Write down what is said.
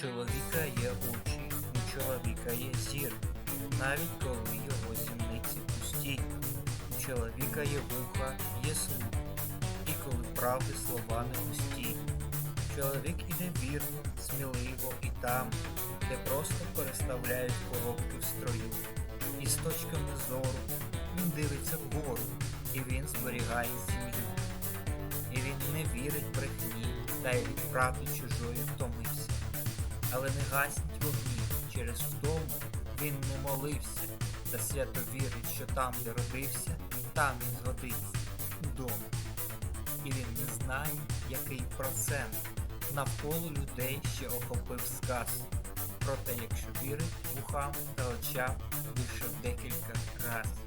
Чоловіка є очі, у чоловіка є зір, навіть коли його зімниці пусті. У чоловіка є вуха, є слух, і коли правди слова не пусті. Чоловік іде вірно, сміливо і там, де просто переставляють коробки в строю. І з точками зору він дивиться вгору, і він зберігає сім'ю. І він не вірить брехні, та й від правди чужої втомився. Але не гасніть вогні через втому він не молився, та свято вірить, що там, де родився, там він згодиться вдома. І він не знає, який процент навколо людей ще охопив сказ. Проте, якщо вірить вухам та очам в декілька разів.